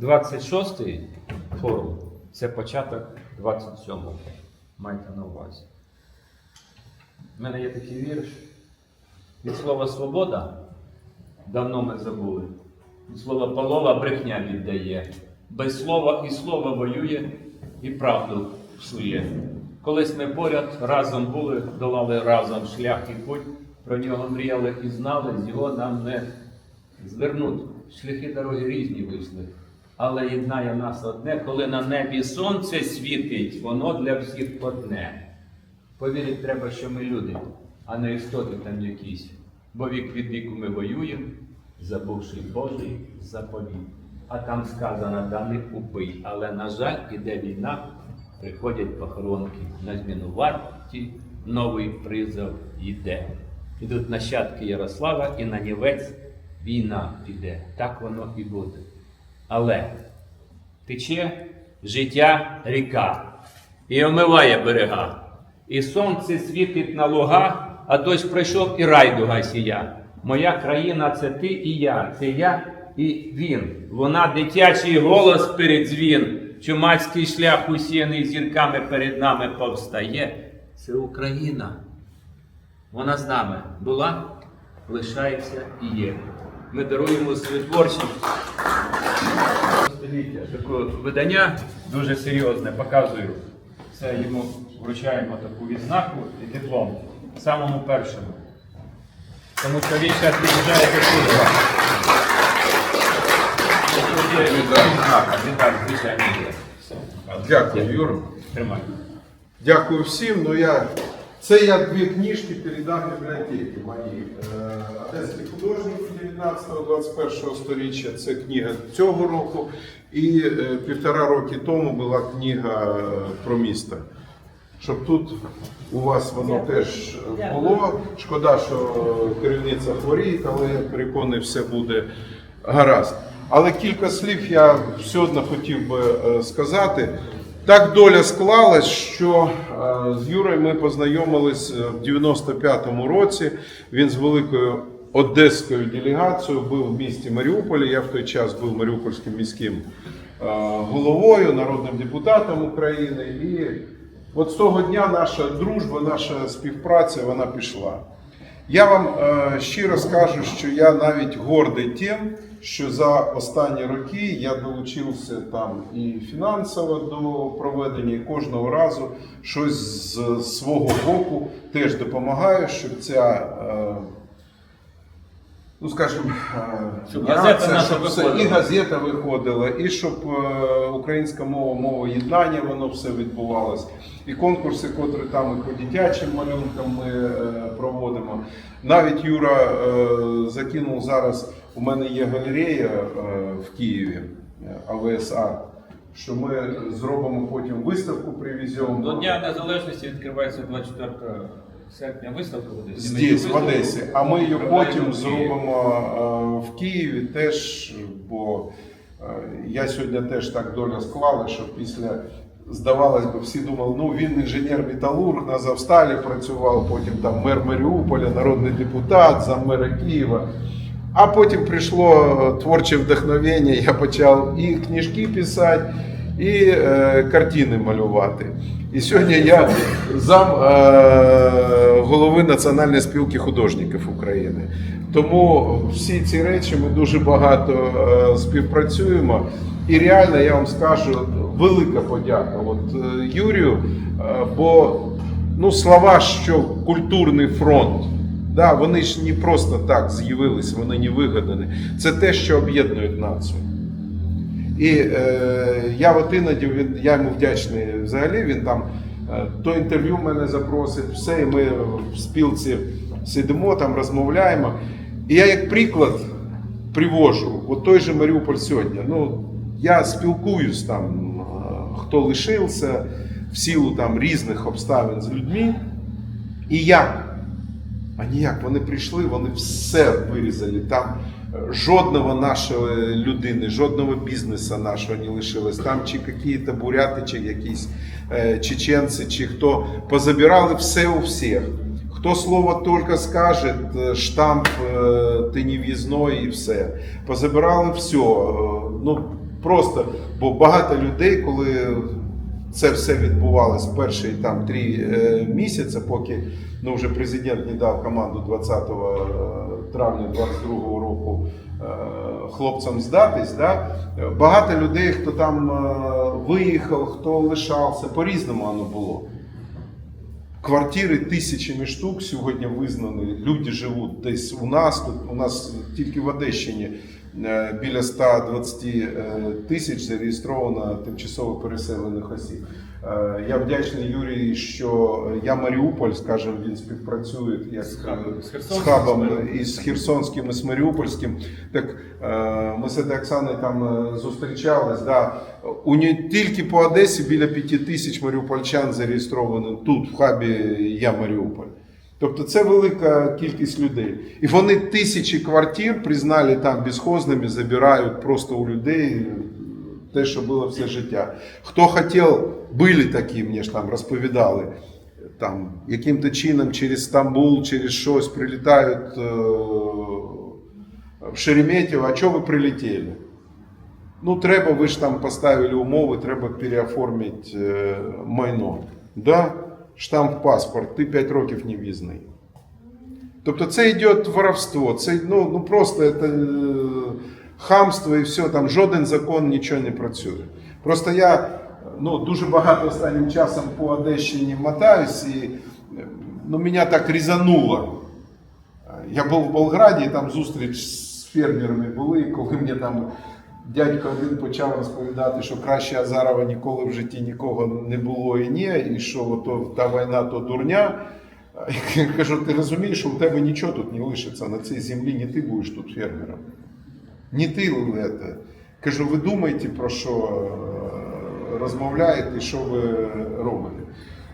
26-й форум це початок 27-го. Майте на увазі. У мене є такий вірш. Від слова свобода давно ми забули. Від слова полова брехня віддає. Без слова і слова воює і правду псує. Колись ми поряд разом були, долали разом шлях і путь. Про нього мріяли і знали, з його нам не звернуть. Шляхи дороги різні вийшли. Але єднає нас одне, коли на небі сонце світить, воно для всіх одне. Повірити треба, що ми люди, а не істоти там якісь. Бо вік від віку ми воюємо, забувши Божий заповіт. А там сказано, да не убий. Але, на жаль, іде війна, приходять похоронки. На зміну варті новий призов йде. Ідуть нащадки Ярослава і на нівець війна піде. Так воно і буде. Але тече життя ріка і омиває берега. І сонце світить на луга, а дощ пройшов і райдуга сія. Моя країна це ти і я, це я і він. Вона дитячий голос передзвін, чумацький шлях усіяний зірками перед нами повстає. Це Україна. Вона з нами була, лишається і є. Ми даруємо свою творчість. Таке видання дуже серйозне, показую. Це йому вручаємо таку відзнаку і диплом самому першому. Тому що він зараз до служба. Відзнака, відзнака, звичайно, є. Все. Дякую, Юра. Тримай. Дякую всім. Ну я це я дві книжки передав бібліотеки мої. Е, Одеський художник 19-21 століття. Це книга цього року. І е, півтора роки тому була книга е, про місто. Щоб тут у вас воно теж було. Шкода, що керівниця хворіє, але я переконаний, все буде гаразд. Але кілька слів я все одно хотів би е, сказати. Так доля склалась, що е, з Юрою ми познайомились е, в 95-му році. Він з великою одеською делегацією був в місті Маріуполі. Я в той час був маріупольським міським головою, народним депутатом України. І от з того дня наша дружба, наша співпраця вона пішла. Я вам щиро скажу, що я навіть гордий тим, що за останні роки я долучився там і фінансово до проведення, і кожного разу щось з свого боку теж допомагаю, щоб ця. Е, Ну, скажімо, е, Щоб щоб все- і газета виходила, і щоб е, українська мова, мова єднання, воно все відбувалось. І конкурси, котрі там і по дитячим малюнкам ми проводимо. Навіть Юра закинув зараз. У мене є галерея е, в Києві е, АВСА. Що ми зробимо потім виставку, привеземо. До Дня Незалежності відкривається 24 серпня виставка в Одесі. Здесь, в Одесі. А ми її потім зробимо е, в Києві теж, бо е, я сьогодні теж так доля склала, що після. Здавалось би, всі думали, ну він інженер-металург, на Завсталі працював, потім там мер Маріуполя, народний депутат, заммера Києва. А потім прийшло е, творче вдохновення, я почав і книжки писати, і е, картини малювати. І сьогодні я зам е, голови Національної спілки художників України. Тому всі ці речі ми дуже багато е, співпрацюємо. І реально я вам скажу велика подяка от, е, Юрію, е, бо ну, слова, що культурний фронт. Да, вони ж не просто так з'явились, вони не вигадані. Це те, що об'єднує націю. І е, я от іноді він, я йому вдячний взагалі. Він там е, то інтерв'ю мене запросить, все, і ми в спілці сидимо, там розмовляємо. І я як приклад привожу, от той же Маріуполь сьогодні. Ну, я спілкуюсь там, е, хто лишився в силу там різних обставин з людьми. І як? А ніяк, вони прийшли, вони все вирізали. Там жодного нашого людини, жодного бізнесу нашого не лишилось. Там чи якісь буряти, чи якісь е, чеченці, чи хто позабирали все у всіх. Хто слово тільки скаже, е, штамп е, ти не в'їзной і все. Позабирали все. Е, Ну просто, бо багато людей, коли це все відбувалось перші там три е, місяці, поки ну, вже президент не дав команду 20 травня 22 року е, хлопцям здатись. Да? Багато людей, хто там е, виїхав, хто лишався, по-різному воно було. Квартири тисячами штук сьогодні визнані. Люди живуть десь у нас. Тут у нас тільки в Одещині е, біля 120 е, тисяч зареєстровано тимчасово переселених осіб. Е, Я вдячний Юрію, що я Маріуполь, скажімо, він співпрацює як З. З з хабом з із Херсонським і з Маріупольським. Так е, ми з Оксаною там е, зустрічались. Да. У ній тільки по Одесі біля п'яти тисяч маріупольчан зареєстровано тут, в хабі Я Маріуполь. Тобто це велика кількість людей. І вони тисячі квартир признали там безхозними, забирають просто у людей те, що було все життя. Хто хотів, були такі, мені ж там розповідали, там яким-то чином через Стамбул, через щось прилітають е, в Шереметьєво, а чого ви прилетіли? Ну, треба, ви ж там поставили умови, треба переоформити е, майно. Да? Штамп паспорт, ти 5 років не в'їзний. Тобто це йде воровство, це ну, ну просто це, е, Хамство і все, там жоден закон нічого не працює. Просто я ну, дуже багато останнім часом по Одещині мотаюсь і ну, мене так різануло. Я був в Болграді, там зустріч з фермерами були, коли мені там дядько один почав розповідати, що краще Азарова ніколи в житті нікого не було і ні, і що ото, та війна то дурня. Я кажу, ти розумієш, що у тебе нічого тут не лишиться на цій землі, не ти будеш тут фермером. Не ти це. Кажу, ви думаєте про що е, розмовляєте що ви робите?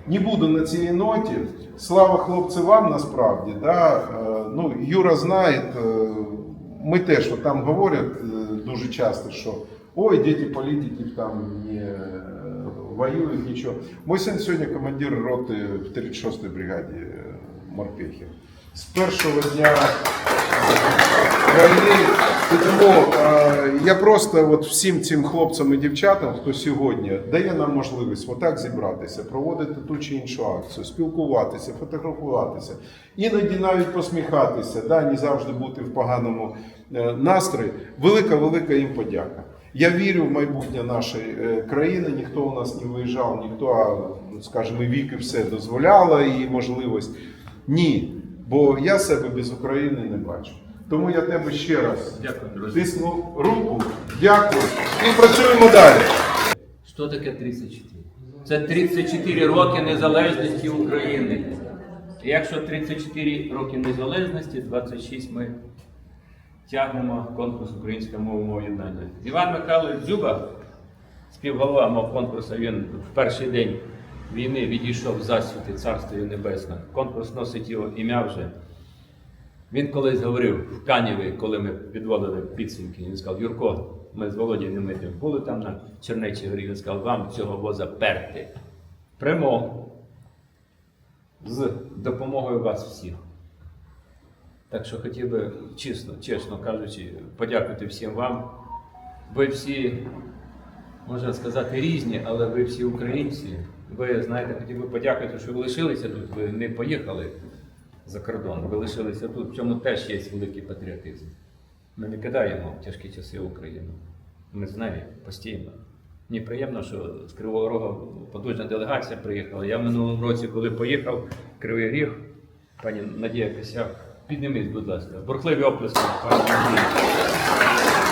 Не буду на цій ноті. Слава хлопці вам насправді. Да? Е, Ну, Юра знає, е, ми теж там говорять дуже часто, що ой, діти політиків там не воюють, нічого. Мой син сьогодні командир роти в 36-й бригаді морпехів. З першого дня. Тому я просто от всім цим хлопцям і дівчатам, хто сьогодні дає нам можливість отак зібратися, проводити ту чи іншу акцію, спілкуватися, фотографуватися, іноді навіть посміхатися, да, не завжди бути в поганому е, настрої. Велика, велика їм подяка. Я вірю в майбутнє нашої е, країни. Ніхто у нас не виїжджав, ніхто, скажімо, вік і все дозволяла і можливість. Ні, бо я себе без України не бачу. Тому я тебе ще раз Дякую, тисну руку, дякую і працюємо далі. Що таке 34? Це 34 роки незалежності України. І якщо 34 роки незалежності, 26 ми тягнемо конкурс українська мова мова єднання. Іван Михайлович Дзюба, співголова мов конкурсу, він в перший день війни відійшов в засвіти Царство Небесне. Конкурс носить його ім'я вже. Він колись говорив в Каніві, коли ми підводили підсумки, він сказав, Юрко, ми з Володією Немитим були там на Чернечій горі, він сказав, вам цього воза перти. Прямо з допомогою вас всіх. Так що хотів би, чесно, чесно кажучи, подякувати всім вам. Ви всі, можна сказати, різні, але ви всі українці. Ви знаєте, хотів би подякувати, що ви лишилися тут, ви не поїхали за кордон, ви лишилися тут. В цьому теж є великий патріотизм. Ми не кидаємо в тяжкі часи Україну. Ми з нею постійно. Мені приємно, що з Кривого Рога потужна делегація приїхала. Я в минулому році, коли поїхав Кривий Ріг, пані Надія Косяк, підніміть, будь ласка, бурхливі оплески, пані Надії.